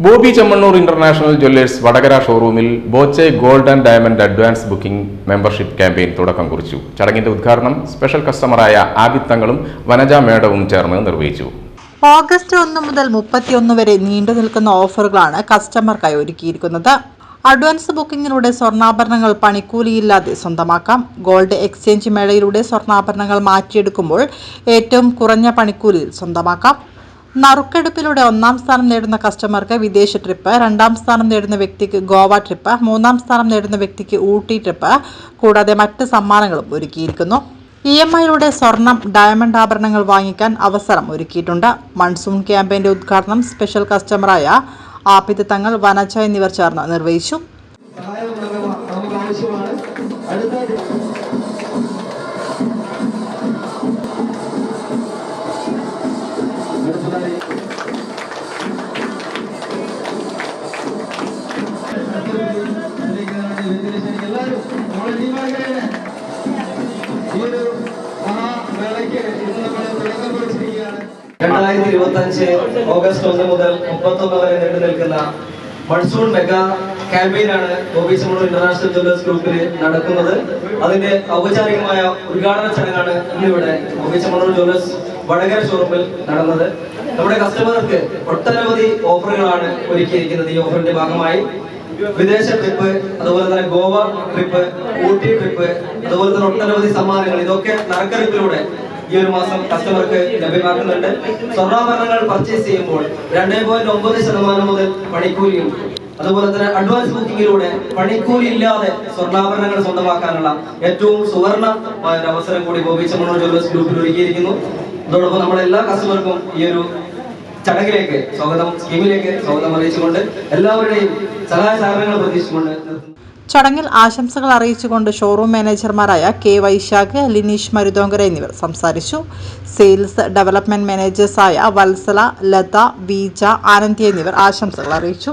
Bobby Chemmanur international jewellers Vadakara ഷോറൂമിൽ Boche gold and diamond advance booking membership campaign തുടക്കം കുറിച്ചു. ചടങ്ങിന്റെ ഉദ്ഘാടനം സ്പെഷ്യൽ കസ്റ്റമറായ ആബിത്തങ്ങളും വനജ മേഡവും ചേർന്ന് നിർവഹിച്ചു. ഓഗസ്റ്റ് ഒന്ന് മുതൽ മുപ്പത്തിയൊന്ന് വരെ നീണ്ടു നിൽക്കുന്ന ഓഫറുകളാണ് കസ്റ്റമർക്കായി ഒരുക്കിയിരിക്കുന്നത്. അഡ്വാൻസ് ബുക്കിംഗിലൂടെ സ്വർണാഭരണങ്ങൾ പണിക്കൂലിയില്ലാതെ സ്വന്തമാക്കാം. ഗോൾഡ് എക്സ്ചേഞ്ച് മേളയിലൂടെ സ്വർണാഭരണങ്ങൾ മാറ്റിയെടുക്കുമ്പോൾ ഏറ്റവും കുറഞ്ഞ പണിക്കൂലിയിൽ സ്വന്തമാക്കാം. നറുക്കെടുപ്പിലൂടെ ഒന്നാം സ്ഥാനം നേടുന്ന കസ്റ്റമർക്ക് വിദേശ ട്രിപ്പ് രണ്ടാം സ്ഥാനം നേടുന്ന വ്യക്തിക്ക് ഗോവ ട്രിപ്പ് മൂന്നാം സ്ഥാനം നേടുന്ന വ്യക്തിക്ക് ഊട്ടി ട്രിപ്പ് കൂടാതെ മറ്റ് സമ്മാനങ്ങളും ഒരുക്കിയിരിക്കുന്നു. ഇ എം ഐയിലൂടെ സ്വർണം ഡയമണ്ട് ആഭരണങ്ങൾ വാങ്ങിക്കാൻ അവസരം ഒരുക്കിയിട്ടുണ്ട്. മൺസൂൺ ക്യാമ്പയിന്റെ ഉദ്ഘാടനം സ്പെഷ്യൽ കസ്റ്റമറായ ആപിത് തങ്ങൾ വനജ എന്നിവർ ചേർന്ന് നിർവഹിച്ചു. രണ്ടായിരത്തി ഇരുപത്തി അഞ്ച് ഓഗസ്റ്റ് ഒന്ന് മുതൽ മുപ്പത്തൊന്ന് വരെ നീണ്ടു നിൽക്കുന്ന മൺസൂൺ മെഗാ ക്യാമ്പയിനാണ് ബോബി ചമ്മൂർ ഇന്റർനാഷണൽ ജ്വല്ലേഴ്സ് ഗ്രൂപ്പിൽ നടക്കുന്നത്. അതിന്റെ ഔപചാരികമായ ഉദ്ഘാടന ചടങ്ങാണ് ഇന്നിവിടെ ബോബി ചമ്മൂർ ജ്വല്ലേഴ്സ് വടകര ഷോറൂമിൽ നടന്നത്. നമ്മുടെ കസ്റ്റമർക്ക് ഒട്ടനവധി ഓഫറുകളാണ് ഒരുക്കിയിരിക്കുന്നത് ഈ ഓഫറിന്റെ ഭാഗമായി. വിദേശ ട്രിപ്പ് അതുപോലെ തന്നെ ഗോവ ട്രിപ്പ് ഊട്ടി ട്രിപ്പ് അതുപോലെ തന്നെ ഒട്ടനവധി സമ്മാനങ്ങൾ. ഇതൊക്കെ നറുക്കെടുപ്പിലൂടെ ഈ ഒരു മാസം കസ്റ്റമർക്ക് ലഭ്യമാക്കുന്നുണ്ട്. സ്വർണാഭരണങ്ങൾ പർച്ചേസ് ചെയ്യുമ്പോൾ രണ്ടേ പോയിന്റ് ഒമ്പത് ശതമാനം മുതൽ പണിക്കൂലിയും അതുപോലെ തന്നെ അഡ്വാൻസ് ബുക്കിംഗിലൂടെ പണിക്കൂലി ഇല്ലാതെ സ്വർണാഭരണങ്ങൾ സ്വന്തമാക്കാനുള്ള ഏറ്റവും സുവർണ അവസരം കൂടി ബോബി ചമ്മണ്ണൂർ ജ്വല്ലേഴ്സ് ഗ്രൂപ്പിൽ ഒരുക്കിയിരിക്കുന്നു. അതോടൊപ്പം നമ്മുടെ എല്ലാ കസ്റ്റമർക്കും ഈ ഒരു ചടങ്ങിലേക്ക് സ്വാഗതം സ്കീമിലേക്ക് സ്വാഗതം അറിയിച്ചുകൊണ്ട് എല്ലാവരുടെയും സഹായ സഹകരണങ്ങൾ പ്രതീക്ഷിച്ചുകൊണ്ട് ചടങ്ങിൽ ആശംസകൾ അറിയിച്ചുകൊണ്ട് ഷോറൂം മാനേജർമാരായ കെ വൈശാഖ് ലിനീഷ് മരുതോങ്കര എന്നിവർ സംസാരിച്ചു. സെയിൽസ് ഡെവലപ്മെന്റ് മാനേജേഴ്സായ വത്സല ലത വീജ ആനന്ദി എന്നിവർ ആശംസകൾ അറിയിച്ചു.